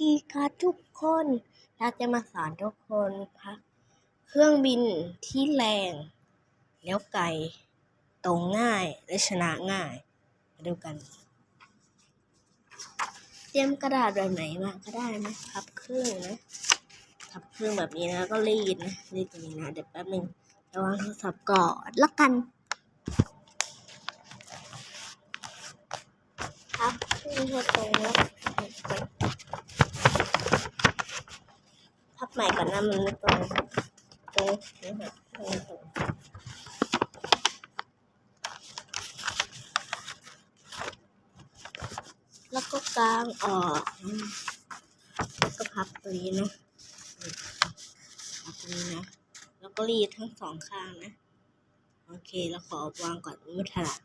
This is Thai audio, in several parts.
ดีค่ะทุกคนเราจะมาสอนทุกคนพักเครื่องบินที่แรง แล้วไกลตรงง่ายและชนะง่าย มาดูกัน เตรียมกระดาษแบบไหนมาก็ได้นะพับครึ่งนะพับครึ่งแบบนี้นะก็รีดนะรีดตรงนี้นะเดี๋ยวแป๊บนึงระวังโทรศัพท์ก่อนละกันพับครึ่งให้ตรงแล้วพับให ม่ก่อนนะมันไม่ตรงตรงนี้ค่ะตรงตรงแล้วก็กลางออกแล้วก็พับตัวนี้นะพับตัวนี้นะ แล้วก็รีดทั้งสองข้างนะ โอเคแล้วขอวางก่อนไม่ถนัด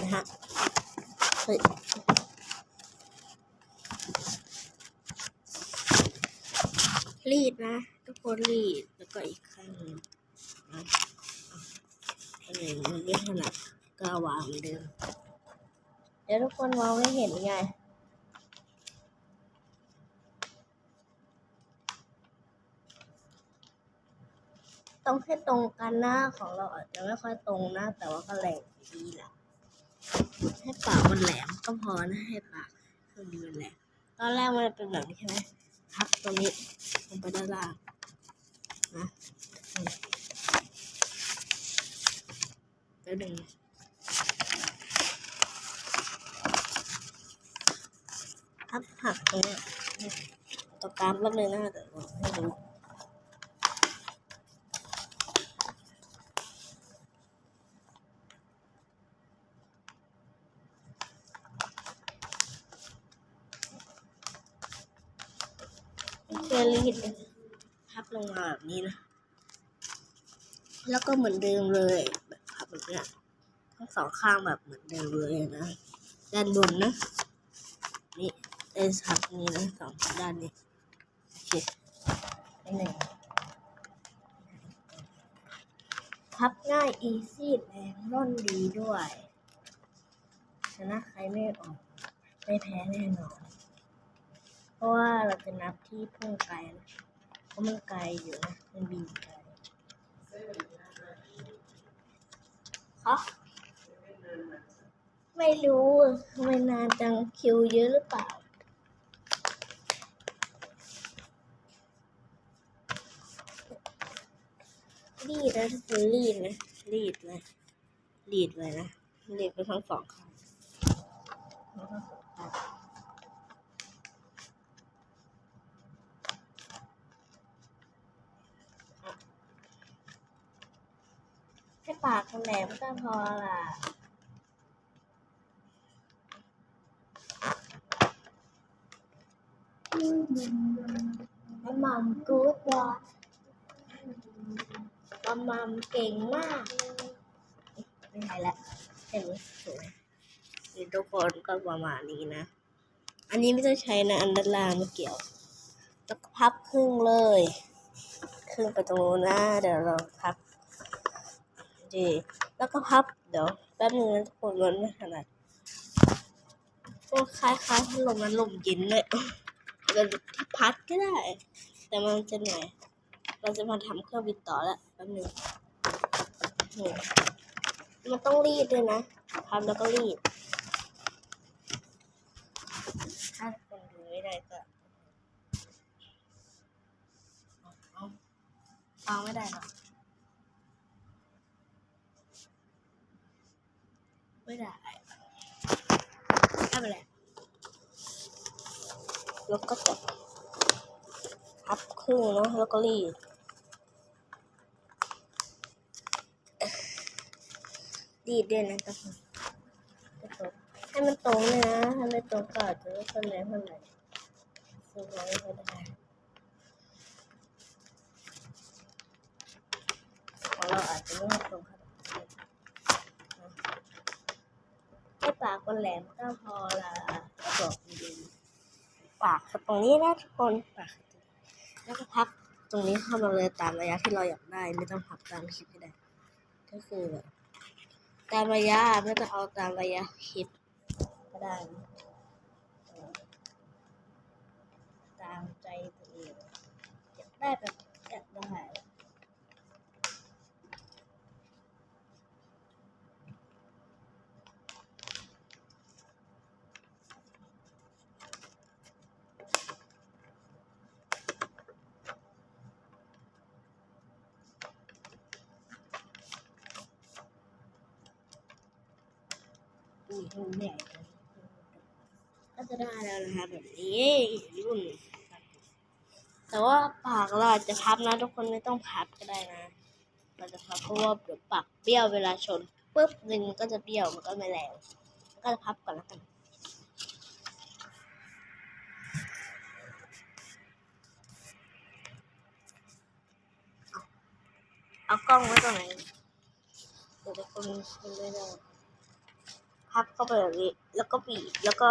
นะฮะเฮ้ย รีดนะทุกคนรีดแล้วก็อีกข้างหนึ่งนะอันหนึ่งมันไม่ถนัดก็วางเหมือนเดิมเดี๋ยวทุกคนมองไม่เห็นไงต้องให้ตรงกันหน้าของเราอาจจะไม่ค่อยตรงนะ แต่ว่าก็แหลกดีแหละให้ปากมันแหลมก็พอนะให้ปากเครื่องบินมันแหลมตอนแรกมันเป็นแบบนี้ใช่ไหม พับตรงนี้ลงไปด้านล่างนะอืมแล้วนึงพับหักตรงเนี้ยตัวกรามแป๊บนึงนะเดี๋ยวบ อกให้ดูเพื่อรีดพับลงมาแบบนี้นะ แล้วก็เหมือนเดิมเลยแบบพับแบบนี้ทั้งสองข้างแบบเหมือนเดิมเลยนะด้านบนนะนี่ได้พับนี้นะสองด้านนี้โอเคอันหนึ่งพับง่ายอีซี่แรงร่อนดีด้วยชนะใครไม่ออกไม่แพ้แน่นอน ราะว่าเราจะนับที่พุ่งไกลนะเพราะมันไกลอยู่นะ มันบินไกลเขาไม่รู้ทำไมนานจังคิวเยอะหรือเปล่า รีดนะทุกคนรีดนะรีดเลยรีดเลยนะรีดไปทั้งสองข้าง ปากแหลมก็พอล่ะมัมมัมกู๊ดบอยมัมมัมเก่งมากไม่ใช่ละเห็นไหมสวยนี่ทุกคนก็ประมาณนี้นะ อันนี้ไม่ต้องใช้นะ อันด้านล่างไม่เกี่ยวแล้วก็พับครึ่งเลย ครึ่งไปตรงนู้นนะ เดี๋ยวเราพับ ดีแล้วก็พับเดี๋ยวแป๊บนึงนะทุกคนมันไม่ถนัดก็คล้ายๆพัดลมมันลมเย็นเลยเป็นที่พัดก็ได้ แต่มันจะเหนื่อยเราจะมาทำเครื่องบินต่อล้วแป๊บนึงมันต้องรีดด้วยนะพับแล้วก็รีด ถ้าคนดูไม่ได้ก็เอาเอาฟังไม่ได้หรอก ไม่ได้ไม่เป็นไรแล้วก็จะพับครึ่งเนาะแล้วก็รีดรีดด้วยนะคนทุกคนให้มันตรงเลยนะถ้าไม่ตรงก็อาจะไม่ค่อยแรงเท่าไหร่สู้ไว้ก็ได้ของเราอาจจะไม่ตรงขนา ให้ปากมันแหลมก็พอละบอกดีปากตรงนี้นะทุกคนปากแล้วก็พักตรงนี้เข้ามาเลยตามระยะที่เราอยากได้ไม่ต้องพักตามคลิปก็ได้ ก็คือตามระยะไม่ต้องเอาตามระยะคลิปก็ได้ตามใจตัวเองอยากได้แบบ ก็จะได้แล้วนะคะแบบนี้รุ่น แต่ว่าปากเราอาจจะพับนะ ทุกคนไม่ต้องพับก็ได้นะ เราจะพับเพราะว่าเดี๋ยวปากเบี้ยวเวลาชนปุ๊บหนึ่งมันก็จะเบี้ยวมันก็ไม่แรงก็จะพับก่อนแล้วกันเอากล้องไว้ตรงไหนเดี๋ยวทุกคนดูไม่ได้ พับเข้าไปแบบนี้ แล้วก็บีบแล้วก็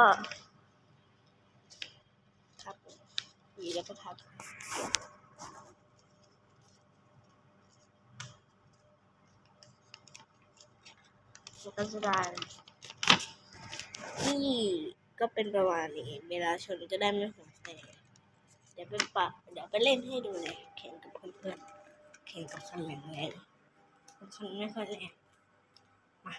พับบีบแล้วก็พับมันก็จะได้นี่ก็เป็นประมาณนี้เวลาชนจะได้ไม่หัวแตกเดี๋ยวไปปะเดี๋ยวไปเล่นให้ดูเลยแข่งกับเพื่อนๆแข่งกับคนแรงแรงคันไม่ค่อยแรงมา